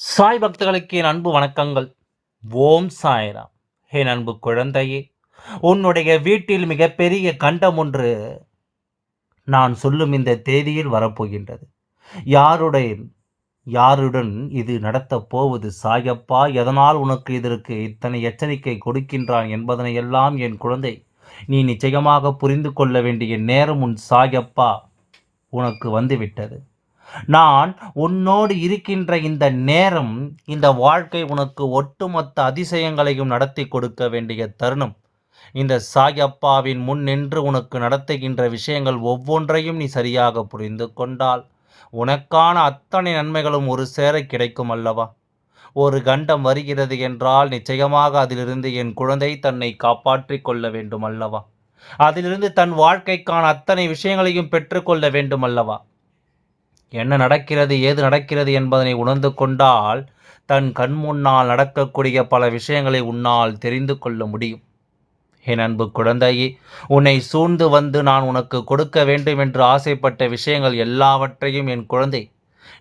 சாய் பக்தர்களுக்கு என் அன்பு வணக்கங்கள். ஓம் சாய்ராம். என் அன்பு குழந்தையே உன்னுடைய வீட்டில் மிகப்பெரிய கண்டம் ஒன்று நான் சொல்லும் இந்த தேதியில் வரப்போகின்றது. யாருடைய யாருடன் இது நடத்தப் போவது? சாயப்பா எதனால் உனக்கு இதற்கு இத்தனை எச்சரிக்கை கொடுக்கின்றான் என்பதனை எல்லாம் என் குழந்தை நீ நிச்சயமாக புரிந்து கொள்ள வேண்டிய நேரம் உன் சாயப்பா உனக்கு வந்துவிட்டது. நான் உன்னோடு இருக்கின்ற இந்த நேரம் இந்த வாழ்க்கை உனக்கு ஒட்டுமொத்த அதிசயங்களையும் நடத்தி கொடுக்க வேண்டிய தருணம். இந்த சாயப்பாவின் முன் நின்று உனக்கு நடத்துகின்ற விஷயங்கள் ஒவ்வொன்றையும் நீ சரியாக புரிந்து கொண்டால் உனக்கான அத்தனை நன்மைகளும் ஒரு சேர கிடைக்கும் அல்லவா? ஒரு கண்டம் வருகிறது என்றால் நிச்சயமாக அதிலிருந்து என் குழந்தை தன்னை காப்பாற்றிக் கொள்ள வேண்டும் அல்லவா அதிலிருந்து தன் வாழ்க்கைக்கான அத்தனை விஷயங்களையும் பெற்றுக்கொள்ள வேண்டும் அல்லவா என்ன நடக்கிறது ஏது நடக்கிறது என்பதனை உணர்ந்து கொண்டால் தன் கண் முன்னால் நடக்கக்கூடிய பல விஷயங்களை உன்னால் தெரிந்து கொள்ள முடியும். என் அன்பு குழந்தையே உன்னை சூழ்ந்து வந்து நான் உனக்கு கொடுக்க வேண்டும் என்று ஆசைப்பட்ட விஷயங்கள் எல்லாவற்றையும் என் குழந்தை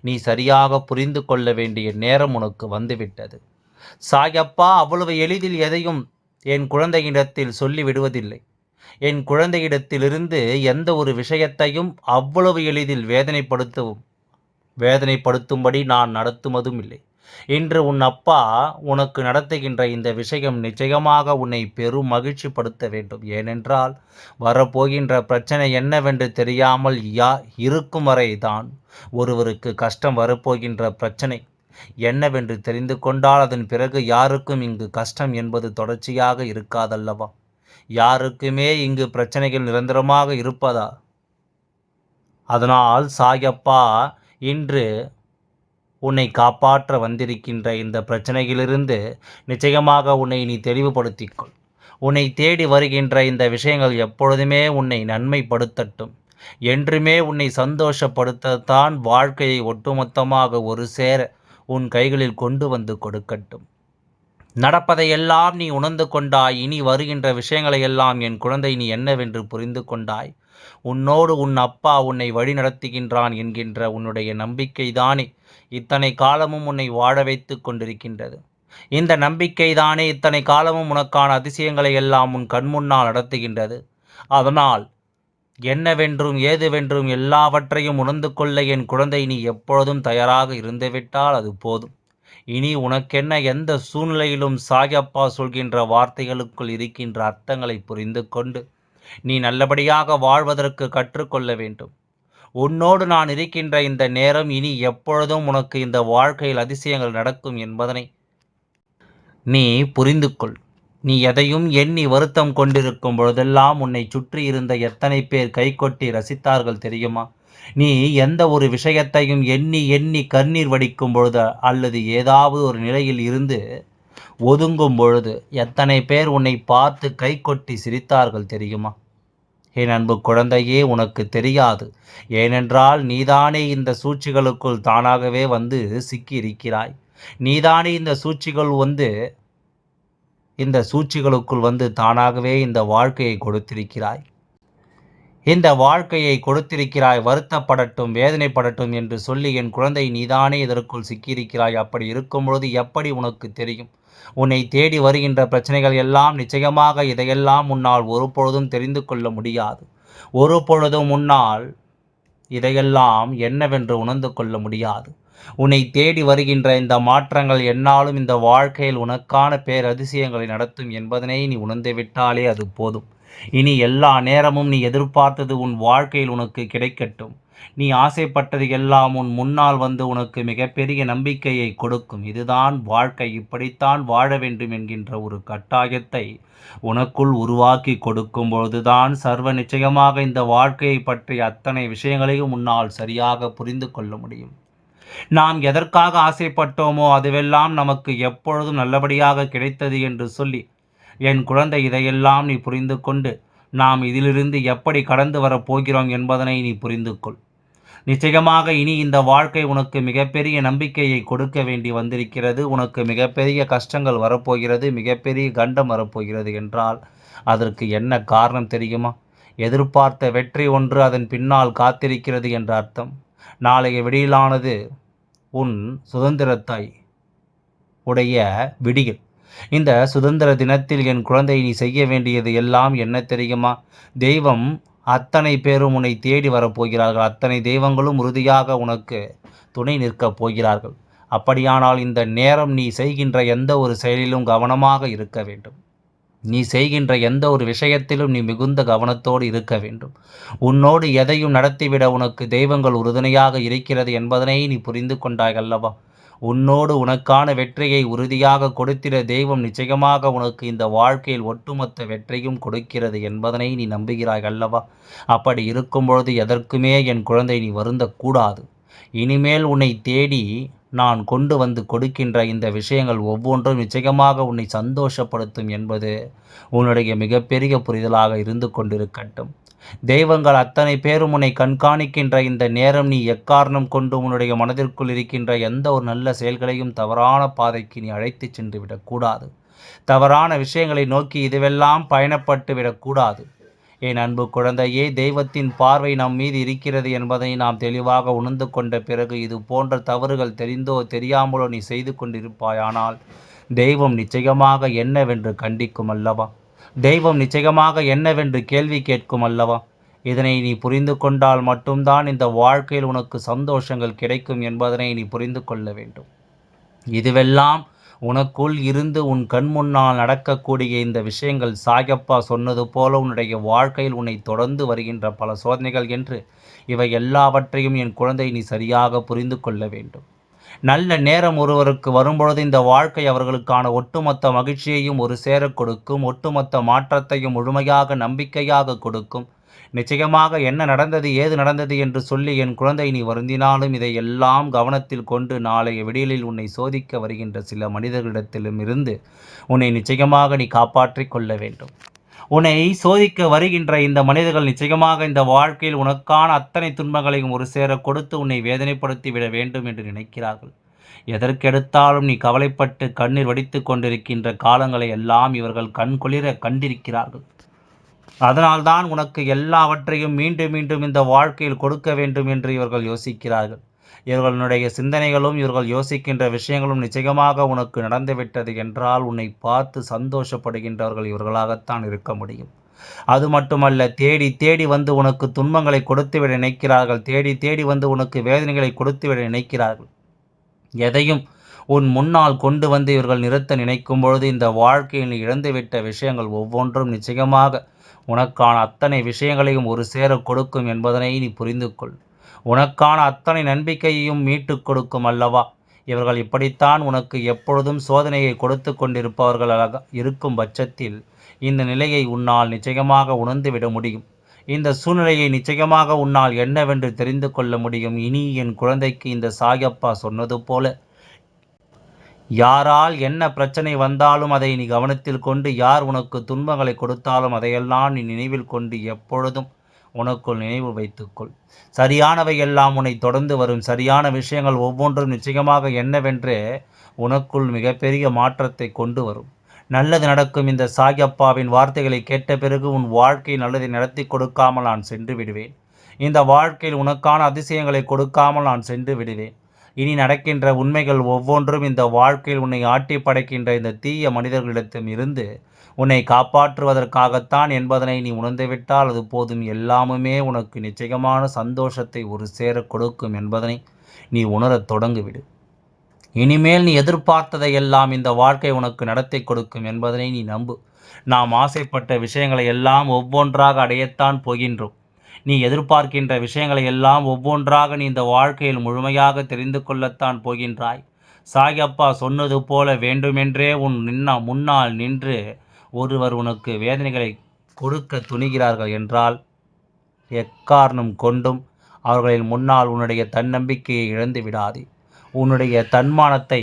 நீ சரியாக புரிந்து கொள்ள வேண்டிய நேரம் உனக்கு வந்துவிட்டது. சாயப்பா அவ்வளவு எளிதில் எதையும் என் குழந்தையிடத்தில் சொல்லி விடுவதில்லை. என் குழந்தையிடத்திலிருந்து எந்த ஒரு விஷயத்தையும் அவ்வளவு எளிதில் வேதனைப்படுத்தவும் வேதனைப்படுத்தும்படி நான் நடத்துவதும் இல்லை இன்று உன் அப்பா உனக்கு நடத்துகின்ற இந்த விஷயம் நிச்சயமாக உன்னை பெரும் மகிழ்ச்சிப்படுத்த வேண்டும். ஏனென்றால் வரப்போகின்ற பிரச்சனை என்னவென்று தெரியாமல் யா இருக்கும் வரை தான் ஒருவருக்கு கஷ்டம் வரப்போகின்ற பிரச்சனை என்னவென்று தெரிந்து கொண்டால் அதன் பிறகு யாருக்கும் இங்கு கஷ்டம் என்பது தொடர்ச்சியாக இருக்காதல்லவா? யாருக்குமே இங்கு பிரச்சனைகள் நிரந்தரமாக இருப்பதா? அதனால் சாயப்பா இன்று உன்னை காப்பாற்ற வந்திருக்கின்ற இந்த பிரச்சனையிலிருந்து நிச்சயமாக உன்னை நீ தெளிவுபடுத்திக்கொள். உன்னை தேடி வருகின்ற இந்த விஷயங்கள் எப்பொழுதுமே உன்னை நன்மைப்படுத்தட்டும். என்றுமே உன்னை சந்தோஷப்படுத்தத்தான் வாழ்க்கையை ஒட்டுமொத்தமாக ஒரு சேர உன் கைகளில் கொண்டு வந்து கொடுக்கட்டும். நடப்பதையெல்லாம் நீ உணர்ந்து கொண்டாய். இனி வருகின்ற விஷயங்களை எல்லாம் என் குழந்தை நீ என்னவென்று புரிந்து கொண்டாய். உன்னோடு உன் அப்பா உன்னை வழி நடத்துகின்றான் என்கின்ற உன்னுடைய நம்பிக்கைதானே இத்தனை காலமும் உன்னை வாழ வைத்து கொண்டிருக்கின்றது. இந்த நம்பிக்கைதானே இத்தனை காலமும் உனக்கான அதிசயங்களை எல்லாம் உன் கண்முன்னால் நடத்துகின்றது. அதனால் என்னவென்றும் ஏதுவென்றும் எல்லாவற்றையும் உணர்ந்து கொள்ள என் குழந்தை நீ எப்பொழுதும் தயாராக இருந்துவிட்டால் அது போதும். இனி உனக்கென்ன எந்த சூழ்நிலையிலும் சாயப்பா சொல்கின்ற வார்த்தைகளுக்குள் இருக்கின்ற அர்த்தங்களை புரிந்து கொண்டு நீ நல்லபடியாக வாழ்வதற்கு கற்றுக்கொள்ள வேண்டும். உன்னோடு நான் இருக்கின்ற இந்த நேரம் இனி எப்பொழுதும் உனக்கு இந்த வாழ்க்கையில் அதிசயங்கள் நடக்கும் என்பதனை நீ புரிந்து கொள் நீ எதையும் எண்ணி வருத்தம் கொண்டிருக்கும் பொழுதெல்லாம் உன்னை சுற்றி இருந்த எத்தனை பேர் கைகொட்டி ரசித்தார்கள் தெரியுமா? நீ எந்த ஒரு விஷயத்தையும் எண்ணி எண்ணி கண்ணீர் வடிக்கும் பொழுது அல்லது ஏதாவது ஒரு நிலையில் இருந்து ஒதுங்கும் பொழுது எத்தனை பேர் உன்னை பார்த்து கை கொட்டி சிரித்தார்கள் தெரியுமா? என் அன்பு குழந்தையே உனக்கு தெரியாது. ஏனென்றால் நீதானே இந்த சூழ்ச்சிகளுக்குள் தானாகவே வந்து சிக்கி இருக்கிறாய் நீதானே இந்த சூழ்ச்சிகள் வந்து இந்த சூழ்ச்சிகளுக்குள் வந்து தானாகவே இந்த வாழ்க்கையை கொடுத்திருக்கிறாய். இந்த வாழ்க்கையை கொடுத்திருக்கிறாய் வருத்தப்படட்டும் வேதனைப்படட்டும் என்று சொல்லி என் குழந்தை நீதானே இதற்குள் சிக்கியிருக்கிறாய். அப்படி இருக்கும் பொழுது எப்படி உனக்கு தெரியும்? உன்னை தேடி வருகின்ற பிரச்சனைகள் எல்லாம் நிச்சயமாக இதையெல்லாம் உன்னால் ஒரு பொழுதும் தெரிந்து கொள்ள முடியாது. ஒரு பொழுதும் உன்னால் இதையெல்லாம் என்னவென்று உணர்ந்து கொள்ள முடியாது. உன்னை தேடி வருகின்ற இந்த மாற்றங்கள் என்னாலும் இந்த வாழ்க்கையில் உனக்கான பேரதிசயங்களை நடத்தும் என்பதனை நீ உணர்ந்து விட்டாலே அது போதும். இனி எல்லா நேரமும் நீ எதிர்பார்த்தது உன் வாழ்க்கையில் உனக்கு கிடைக்கட்டும். நீ ஆசைப்பட்டது எல்லாம் உன் முன்னால் வந்து உனக்கு மிகப்பெரிய நம்பிக்கையை கொடுக்கும். இதுதான் வாழ்க்கை. இப்படித்தான் வாழ வேண்டும் என்கின்ற ஒரு கட்டாயத்தை உனக்குள் உருவாக்கி கொடுக்கும் பொழுதுதான் சர்வ நிச்சயமாக இந்த வாழ்க்கையை பற்றிய அத்தனை விஷயங்களையும் உன்னால் சரியாக புரிந்து கொள்ள முடியும். நாம் எதற்காக ஆசைப்பட்டோமோ அதுவெல்லாம் நமக்கு எப்பொழுதும் நல்லபடியாக கிடைத்தது என்று சொல்லி என் குழந்தை இதையெல்லாம் நீ புரிந்து கொண்டு நாம் இதிலிருந்து எப்படி கடந்து வரப் போகிறோம் என்பதனை நீ புரிந்து கொள் நிச்சயமாக இனி இந்த வாழ்க்கை உனக்கு மிகப்பெரிய நம்பிக்கையை கொடுக்க வேண்டி வந்திருக்கிறது. உனக்கு மிகப்பெரிய கஷ்டங்கள் வரப்போகிறது. மிகப்பெரிய கண்டம் வரப்போகிறது என்றால் அதற்கு என்ன காரணம் தெரியுமா? எதிர்பார்த்த வெற்றி ஒன்று அதன் பின்னால் காத்திருக்கிறது என்ற அர்த்தம். நாளைய விடியலானது உன் சுதந்திரத்தாய் உடைய விடியல். இந்த சுதந்திர தினத்தில் என் குழந்தை நீ செய்ய வேண்டியது எல்லாம் என்ன தெரியுமா? தெய்வம் அத்தனை பேரும் உன்னை தேடி வரப்போகிறார்கள் அத்தனை தெய்வங்களும் உறுதியாக உனக்கு துணை நிற்கப் போகிறார்கள். அப்படியானால் இந்த நேரம் நீ செய்கின்ற எந்த ஒரு செயலிலும் கவனமாக இருக்க வேண்டும். நீ செய்கின்ற எந்த ஒரு விஷயத்திலும் நீ மிகுந்த கவனத்தோடு இருக்க வேண்டும். உன்னோடு எதையும் நடத்திவிட உனக்கு தெய்வங்கள் உறுதுணையாக இருக்கிறது என்பதனை நீ புரிந்து கொண்டாய் அல்லவா? உன்னோடு உனக்கான வெற்றியை உறுதியாக கொடுத்திட தெய்வம் நிச்சயமாக உனக்கு இந்த வாழ்க்கையில் ஒட்டுமொத்த வெற்றியும் கொடுக்கிறது என்பதனை நீ நம்புகிறாய் அல்லவா? அப்படி இருக்கும்பொழுது எதற்குமே என் குழந்தை நீ வருந்தக்கூடாது. இனிமேல் உன்னை தேடி நான் கொண்டு வந்து கொடுக்கின்ற இந்த விஷயங்கள் ஒவ்வொன்றும் நிச்சயமாக உன்னை சந்தோஷப்படுத்தும் என்பது உன்னுடைய மிகப்பெரிய புரிதலாக இருந்து கொண்டிருக்கட்டும். தெய்வங்கள் அத்தனை பேரும் உன்னை கண்காணிக்கின்ற இந்த நேரம் நீ எக்காரணம் கொண்டு உன்னுடைய மனதிற்குள் இருக்கின்ற எந்த ஒரு நல்ல செயல்களையும் தவறான பாதைக்கு நீ அழைத்து சென்று விடக்கூடாது. தவறான விஷயங்களை நோக்கி இதுவெல்லாம் பயணப்பட்டு விடக்கூடாது. என் அன்பு குழந்தையே தெய்வத்தின் பார்வை நம் மீது இருக்கிறது என்பதை நாம் தெளிவாக உணர்ந்து கொண்ட பிறகு இது போன்ற தவறுகள் தெரிந்தோ தெரியாமலோ நீ செய்து கொண்டிருப்பாயானால் தெய்வம் நிச்சயமாக என்னவென்று கண்டிக்கும் அல்லவா? தெய்வம் நிச்சயமாக என்னவென்று கேள்வி கேட்கும் அல்லவா? இதனை நீ புரிந்து கொண்டால் மட்டும்தான் இந்த வாழ்க்கையில் உனக்கு சந்தோஷங்கள் கிடைக்கும் என்பதனை நீ புரிந்து கொள்ள வேண்டும். இதுவெல்லாம் உனக்குள் இருந்து உன் கண் முன்னால் நடக்கக்கூடிய இந்த விஷயங்கள் சாயப்பா சொன்னது போல உன்னுடைய வாழ்க்கையில் உன்னை தொடர்ந்து வருகின்ற பல சோதனைகள் என்று இவை எல்லாவற்றையும் என் குழந்தை நீ சரியாக புரிந்து கொள்ள வேண்டும். நல்ல நேரம் ஒருவருக்கு வரும்பொழுது இந்த வாழ்க்கை அவர்களுக்கான ஒட்டுமொத்த மகிழ்ச்சியையும் ஒரு சேர கொடுக்கும் ஒட்டுமொத்த மாற்றத்தையும் முழுமையாக நம்பிக்கையாக கொடுக்கும். நிச்சயமாக என்ன நடந்தது ஏது நடந்தது என்று சொல்லி என் குழந்தை நீ வருந்தினாலும் இதை எல்லாம் கவனத்தில் கொண்டு நாளைய விடியலில் உன்னை சோதிக்க வருகின்ற சில மனிதர்களிடத்திலும் இருந்து உன்னை நிச்சயமாக நீ காப்பாற்றிக் கொள்ள வேண்டும். உன்னை சோதிக்க வருகின்ற இந்த மனிதர்கள் நிச்சயமாக இந்த வாழ்க்கையில் உனக்கான அத்தனை துன்பங்களையும் ஒரு சேர கொடுத்து உன்னை வேதனைப்படுத்தி விட வேண்டும் என்று நினைக்கிறார்கள். எதற்கெடுத்தாலும் நீ கவலைப்பட்டு கண்ணீர் வடித்து கொண்டிருக்கின்ற காலங்களை எல்லாம் இவர்கள் கண்குளிர கண்டிருக்கிறார்கள். அதனால்தான் உனக்கு எல்லாவற்றையும் மீண்டும் மீண்டும் இந்த வாழ்க்கையில் கொடுக்க வேண்டும் என்று இவர்கள் யோசிக்கிறார்கள். இவர்களுடைய சிந்தனைகளும் இவர்கள் யோசிக்கின்ற விஷயங்களும் நிச்சயமாக உனக்கு நடந்துவிட்டது என்றால் உன்னை பார்த்து சந்தோஷப்படுகின்றவர்கள் இவர்களாகத்தான் இருக்க முடியும். அது மட்டுமல்ல தேடி தேடி வந்து உனக்கு துன்பங்களை கொடுத்துவிட நினைக்கிறார்கள். தேடி தேடி வந்து உனக்கு வேதனைகளை கொடுத்துவிட நினைக்கிறார்கள். எதையும் உன் முன்னால் கொண்டு வந்து இவர்கள் நிறுத்த நினைக்கும் பொழுது இந்த வாழ்க்கையில் இழந்துவிட்ட விஷயங்கள் ஒவ்வொன்றும் நிச்சயமாக உனக்கான அத்தனை விஷயங்களையும் ஒரு சேர கொடுக்கும் என்பதனை நீ புரிந்து கொள் உனக்கான அத்தனை நம்பிக்கையையும் மீட்டுக் கொடுக்கும் அல்லவா? இவர்கள் இப்படித்தான் உனக்கு எப்பொழுதும் சோதனையை கொடுத்து கொண்டிருப்பவர்களாக இருக்கும் பட்சத்தில் இந்த நிலையை உன்னால் நிச்சயமாக உணர்ந்துவிட முடியும். இந்த சூழ்நிலையை நிச்சயமாக உன்னால் என்னவென்று தெரிந்து கொள்ள முடியும். இனி என் குழந்தைக்கு இந்த சாயப்பா சொன்னது போல யாரால் என்ன பிரச்சனை வந்தாலும் அதை நீ கவனத்தில் கொண்டு யார் உனக்கு துன்பங்களை கொடுத்தாலும் அதையெல்லாம் நீ நினைவில் கொண்டு எப்பொழுதும் உனக்குள் நினைவு வைத்துக்கொள். சரியானவை எல்லாம் உன்னை தொடர்ந்து வரும். சரியான விஷயங்கள் ஒவ்வொன்றும் நிச்சயமாக என்னவென்று உனக்குள் மிகப்பெரிய மாற்றத்தை கொண்டு வரும். நல்லது நடக்கும். இந்த சாயப்பாவின் வார்த்தைகளை கேட்ட பிறகு உன் வாழ்க்கை நல்லதை நடத்தி கொடுக்காமல் நான் சென்று விடுவேன். இந்த வாழ்க்கையில் உனக்கான அதிசயங்களை கொடுக்காமல் நான் சென்று விடுவேன். இனி நடக்கின்ற உண்மைகள் ஒவ்வொன்றும் இந்த வாழ்க்கையில் உன்னை ஆட்டி படைக்கின்ற இந்த தீய மனிதர்களிடத்தும் இருந்து உன்னை காப்பாற்றுவதற்காகத்தான் என்பதனை நீ உணர்ந்துவிட்டால் அது போதும். எல்லாமுமே உனக்கு நிச்சயமான சந்தோஷத்தை ஒரு சேர கொடுக்கும் என்பதனை நீ உணரத் தொடங்கிவிடு. இனிமேல் நீ எதிர்பார்த்ததை எல்லாம் இந்த வாழ்க்கை உனக்கு நடத்தி கொடுக்கும் என்பதனை நீ நம்பு. நாம் ஆசைப்பட்ட விஷயங்களை எல்லாம் ஒவ்வொன்றாக அடையத்தான் போகின்றோம். நீ எதிர்பார்க்கின்ற விஷயங்களை எல்லாம் ஒவ்வொன்றாக நீ இந்த வாழ்க்கையில் முழுமையாக தெரிந்து கொள்ளத்தான் போகின்றாய். சாயப்பா சொன்னது போல வேண்டுமென்றே உன் நின்னா முன்னால் நின்று ஒருவர் உனக்கு வேதனைகளை கொடுக்க துணிகிறார்கள் என்றால் எக்காரணம் கொண்டும் அவர்களின் முன்னால் உன்னுடைய தன்னம்பிக்கையை இழந்து விடாதே. உன்னுடைய தன்மானத்தை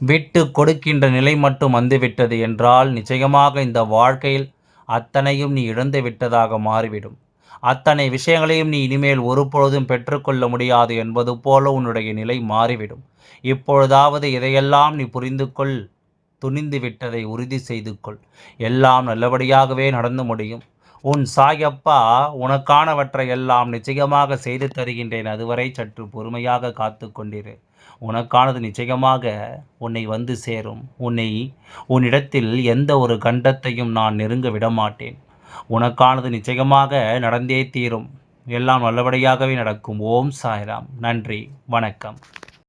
விட்டு கொடுக்கின்ற நிலை மட்டும் வந்துவிட்டது என்றால் நிச்சயமாக இந்த வாழ்க்கையில் அத்தனையும் நீ இழந்து விட்டதாக மாறிவிடும். அத்தனை விஷயங்களையும் நீ இனிமேல் ஒருபொழுதும் பெற்றுக்கொள்ள முடியாது என்பது போல உன்னுடைய நிலை மாறிவிடும். இப்பொழுதாவது இதையெல்லாம் நீ புரிந்து கொள் துணிந்து விட்டதை உறுதி செய்து கொள் எல்லாம் நல்லபடியாகவே நடந்து முடியும். உன் சாயப்பா உனக்கானவற்றை எல்லாம் நிச்சயமாக செய்து தருகின்றேன். அதுவரை சற்று பொறுமையாக காத்து கொண்டிரு. உனக்கானது நிச்சயமாக உன்னை வந்து சேரும். உன்னை உன்னிடத்தில் எந்த ஒரு கண்டத்தையும் நான் நெருங்க விடமாட்டேன். உனக்கானது நிச்சயமாக நடந்தே தீரும். எல்லாம் நல்லபடியாகவே நடக்கும். ஓம் சாய்ராம். நன்றி. வணக்கம்.